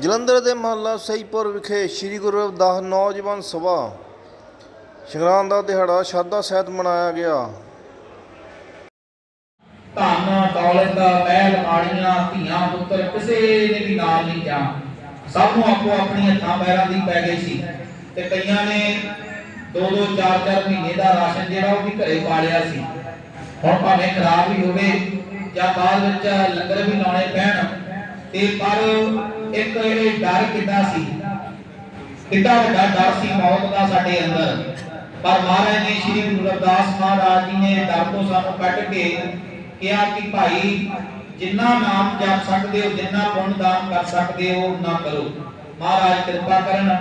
ਜਲੰਧਰ ਦੇ ਮਹੱਲਾ ਸਈਪੁਰ ਵਿਖੇ ਸ੍ਰੀ ਗੁਰੂ ਰਵਿਦਾਸ ਨੌਜਵਾਨ ਸਭਾ। ਸੰਗਰਾਂਦ ਦਾ ਦਿਹਾੜਾ ਸ਼ਰਧਾ ਸਹਿਤ ਮਨਾਇਆ ਗਿਆ। ਧਨ ਦੌਲਤ ਮਹਿਲ, ਮਾੜੀਆਂ, ਧੀਆਂ, ਪੁੱਤਰ, ਕਿਸੇ ਨੇ ਵੀ ਨਾਲ ਨਹੀਂ ਜਾ ਸਭ ਨੂੰ ਆਪੋ ਆਪਣੀਆਂ ਹੱਥਾਂ ਪੈਰਾਂ ਦੀ ਪੈ ਗਈ ਸੀ ਤੇ ਕਈਆਂ ਨੇ ਦੋ ਦੋ, ਚਾਰ ਚਾਰ ਮਹੀਨੇ ਦਾ ਰਾਸ਼ਨ ਜਿਹੜਾ ਉਹ ਵੀ ਘਰੇ ਪਾ ਲਿਆ ਸੀ। ਹੁਣ ਭਾਵੇਂ ਖਰਾਬ ਵੀ ਹੋਵੇ ਜਾਂ ਬਾਅਦ ਵਿੱਚ ਲੰਗਰ ਵੀ ਲਾਉਣੇ ਪੈਣ ਤੇ ਪਰ ਇੱਕ ਇਹ ਡਰ ਕਿੱਦਾਂ ਸੀ? ਕਿੱਡਾ ਵੱਡਾ ਡਰ ਸੀ ਮੌਤ ਦਾ ਸਾਡੇ ਅੰਦਰ। ਪਰ ਮਹਾਰਾਜ ਨੇ ਸ੍ਰੀ ਗੁਰੂ ਰਵਿਦਾਸ ਮਹਾਰਾਜ ਜੀ ਨੇ ਡਰ ਤੋਂ ਸਾਨੂੰ ਕੱਢ ਕੇ ਕਿਹਾ ਕਿ ਭਾਈ, ਜਿੰਨਾ ਨਾਮ ਜਪ ਸਕਦੇ ਹੋ, ਜਿੰਨਾ ਪੁੰਨ ਦਾਨ ਕਰ ਸਕਦੇ ਹੋ ਨਾ ਕਰੋ। ਮਹਾਰਾਜ ਕਿਰਪਾ ਕਰਨ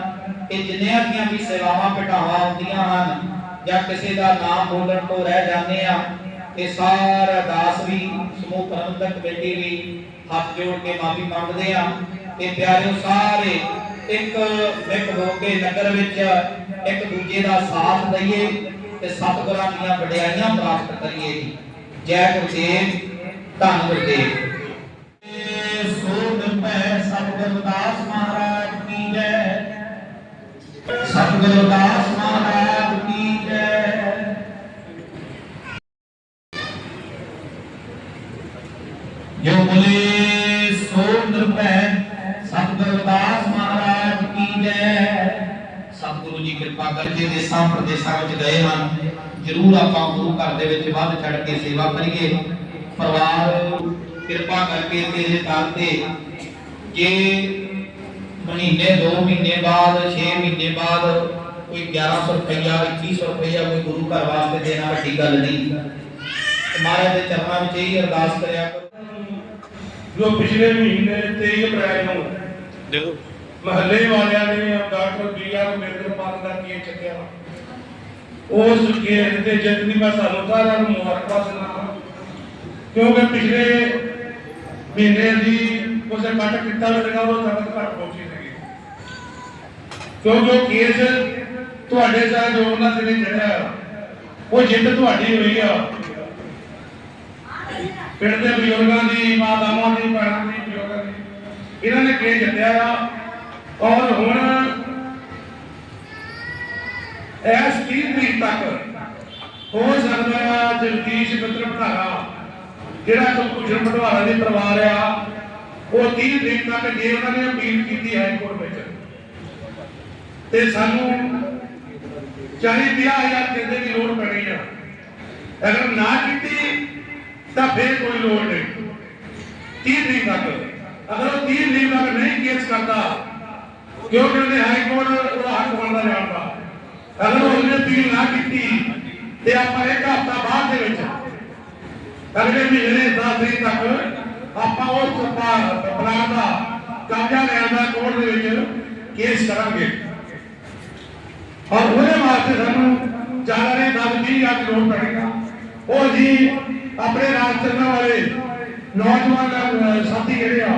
ਕਿ ਜਿੰਨੀਆਂ ਦੀਆਂ ਵੀ ਸੇਵਾਵਾਂ, ਘਟਾਵਾਂ ਹੁੰਦੀਆਂ ਹਨ, ਜਾਂ ਕਿਸੇ ਦਾ ਨਾਮ ਬੋਲਣ ਤੋਂ ਰਹਿ ਜਾਂਦੇ ਆ ਤੇ ਸਾਰਾ ਦਾਸ ਵੀ, ਸਮੂਹ ਪ੍ਰਬੰਧਕ ਕਮੇਟੀ ਵੀ ਹੱਥ ਜੋੜ ਕੇ ਮਾਫੀ ਮੰਗਦੇ ਆ ਤੇ ਪਿਆਰਿਓ, ਸਾਰੇ ਇੱਕ ਇੱਕ ਹੋ ਕੇ ਨਗਰ ਵਿੱਚ ਇੱਕ ਦੂਜੇ ਦਾ ਸਾਥ ਦਈਏ ਤੇ ਸਤਿਗੁਰਾਂ ਦੀਆਂ ਵਡਿਆਈਆਂ ਪ੍ਰਾਪਤ ਕਰੀਏ ਜੀ। ਜੈ ਗੁਰਦੇਵ, ਧੰਨ ਗੁਰਦੇਵ। ਸੋਧ ਪੈ ਸਤਿਗੁਰ ਮਹਾਰਾਜ ਕੀ ਜੈ? ਸਤਿਗੁਰ ਮਹਾਰਾਜ ਕੀ ਜੈ? ਜੋ ਬੋਲੇ ਸੋ ਨਿਰਭੈ। ਸਤਿਗੁਰ ਦਾਸ ਮਹਾਰਾਜ ਕੀ ਜੈ। ਸਤਿਗੁਰੂ ਜੀ ਕਿਰਪਾ ਕਰਕੇ ਦੇਸਾਂ ਪ੍ਰਦੇਸਾਂ ਵਿੱਚ ਗਏ ਹਨ, ਜ਼ਰੂਰ ਆਪਾਂ ਗੁਰੂ ਘਰ ਦੇ ਵਿੱਚ ਵੱਧ ਚੜ ਕੇ ਸੇਵਾ ਕਰੀਏ। ਪਰਿਵਾਰ, ਕਿਰਪਾ ਕਰਕੇ ਤੇਰੇ ਦਰ ਤੇ ਜੇ ਮਹੀਨੇ 2 ਮਹੀਨੇ ਬਾਅਦ 6 ਮਹੀਨੇ ਬਾਅਦ ਕੋਈ 1100 ਰੁਪਇਆ 2100 ਰੁਪਇਆ ਕੋਈ ਗੁਰੂ ਘਰ ਵਾਸਤੇ ਦੇਣਾ ਵੱਡੀ ਗੱਲ ਨਹੀਂ। ਮਹਾਰਾਜ ਦੇ ਚਰਨਾਂ ਵਿੱਚ ਇਹੀ ਅਰਦਾਸ ਕਰਿਆ ਕਰੋ। ਜੋ ਪਿਛਲੇ ਮਹੀਨੇ 23 ਅਪ੍ਰੈਲ ਨੂੰ ਦੇਖੋ। ਮਹੱਲੇ ਵਾਲਿਆਂ ਨੇ ਡਾਕਟਰ ਬੀ ਆਰ ਅੰਬੇਦਕਰ ਦਾ ਕੇਸ ਚੱਕਿਆ ਉਸ ਕੇਸ ਦੇ ਜਿਤਨੀ ਮੈਂ ਸਾਨੂੰ ਸਾਰਿਆਂ ਨੂੰ ਮੁਬਾਰਕਬਾਦ ਦਿੰਦਾ ਕਿਉਂਕਿ ਪਿਛਲੇ ਮਹੀਨੇ ਦੀ ਉਸੇ ਕੱਟ ਕੀਤਾ ਲਗਾ ਉਹ ਸੰਗਤ ਘੱਟ ਪਹੁੰਚੀ ਸੀਗੀ। ਕਿਉਂਕਿ ਉਹ ਕੇਸ ਤੁਹਾਡੇ ਸਾਹ ਜੋ ਉਹਨਾਂ ਨਹੀਂ ਚੜਿਆ ਉਹ ਜਿੱਤ ਤੁਹਾਡੀ ਹੋਈ ਆ। ਪਿੰਡ ਦੇ ਬਜ਼ੁਰਗਾਂ ਦੀ, ਮਾਤਾਵਾਂ ਦੀ, ਭੈਣਾਂ ਦੀ ਬਜ਼ੁਰਗਾਂ ਦੀ। ਇਹਨਾਂ ਨੇ ਕੇਸ ਜਿੱਤਿਆ ਆ। ਔਰ ਹੁਣ ਇਸ 30 ਤਰੀਕ ਤੱਕ ਹੋ ਸਕਦਾ ਆ ਜਗਦੀਸ਼ ਮਿੱਤਰ ਭਟਾਰਾ ਜਿਹੜਾ ਕੁਲਭੂਸ਼ਣ ਭਟਵਾਰਾ ਦੇ ਪਰਿਵਾਰ ਆ, ਉਹ 30 ਤਰੀਕ ਤੱਕ ਜੇ ਉਹਨਾਂ ਨੇ ਅਪੀਲ ਕੀਤੀ ਹਾਈ ਕੋਰਟ ਵਿੱਚ, ਤੇ ਸਾਨੂੰ 40 ਹਜ਼ਾਰ ਕਹਿੰਦੇ ਦੀ ਲੋੜ ਪੈਣੀ ਆ। ਅਗਰ ਨਾ ਕੀਤੀ ਤਾਂ ਫਿਰ ਕੋਈ ਲੋੜ ਨਹੀਂ। 30 ਤਰੀਕ ਤੱਕ। ਅਗਰ ਉਹ 30 ਤਰੀਕ ਤੱਕ ਨਹੀਂ ਕੇਸ ਕਰਦਾ ਕਿਉਂਕਿ ਉਹਨੇ ਹਾਈ ਕੋਰਟ ਉਹਦਾ ਹੱਕ ਬਣਦਾ ਜਾਣਦਾ ਅਗਰ ਉਹਨੇ ਅਪੀਲ ਨਾ ਕੀਤੀ, ਤੇ ਆਪਾਂ ਇੱਕ ਹਫ਼ਤਾ ਬਾਅਦ ਦੇ ਵਿੱਚ, ਅਗਲੇ ਮਹੀਨੇ 10 ਤਰੀਕ ਤੱਕ ਆਪਾਂ ਉਸ ਪਲਾਨ ਦਾ ਕਬਜ਼ਾ ਲੈਣ ਦਾ ਕੋਰਟ ਦੇ ਵਿੱਚ ਕੇਸ ਕਰਾਂਗੇ। ਔਰ ਉਹਦੇ ਵਾਸਤੇ ਸਾਨੂੰ ਜ਼ਿਆਦਾ ਨਹੀਂ 10 20 ਹਜ਼ਾਰ ਦੀ ਲੋੜ ਪੈਣੀਗਾ ਉਹ ਜੀ ਆਪਣੇ ਰਾਜ ਚੱਲਣ ਵਾਲੇ ਨੌਜਵਾਨ ਸਾਥੀ ਜਿਹੜੇ ਆ,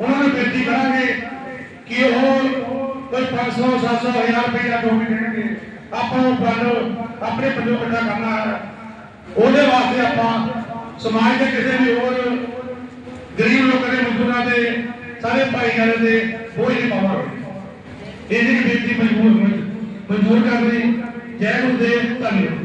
ਉਹਨਾਂ ਨੂੰ ਬੇਨਤੀ ਕਰਾਂਗੇ ਕਿ ਉਹ ਕੋਈ 500 700 ਹਜ਼ਾਰ ਰੁਪਏ ਜੋ ਵੀ ਦੇਣਗੇ, ਆਪਾਂ ਉਹ ਫੰਡ ਆਪਣੇ ਪੱਲੋਂ ਇਕੱਠਾ ਕਰਨਾ ਹੈ। ਉਹਦੇ ਵਾਸਤੇ ਆਪਾਂ ਸਮਾਜ ਦੇ ਕਿਸੇ ਵੀ ਹੋਰ ਗਰੀਬ ਲੋਕਾਂ ਦੇ, ਮਜ਼ਦੂਰਾਂ ਦੇ, ਸਾਰੇ ਭਾਈਚਾਰੇ ਦੇ ਬੋਝ ਨਹੀਂ ਪਾਵਾਂਗੇ। ਇਹ ਬੇਨਤੀ ਮਜਬੂਰ ਮਜਬੂਰ ਕਰ ਲਈ। ਜੈ ਗੁਰਦੇਵ ਧੰਨਵਾਦ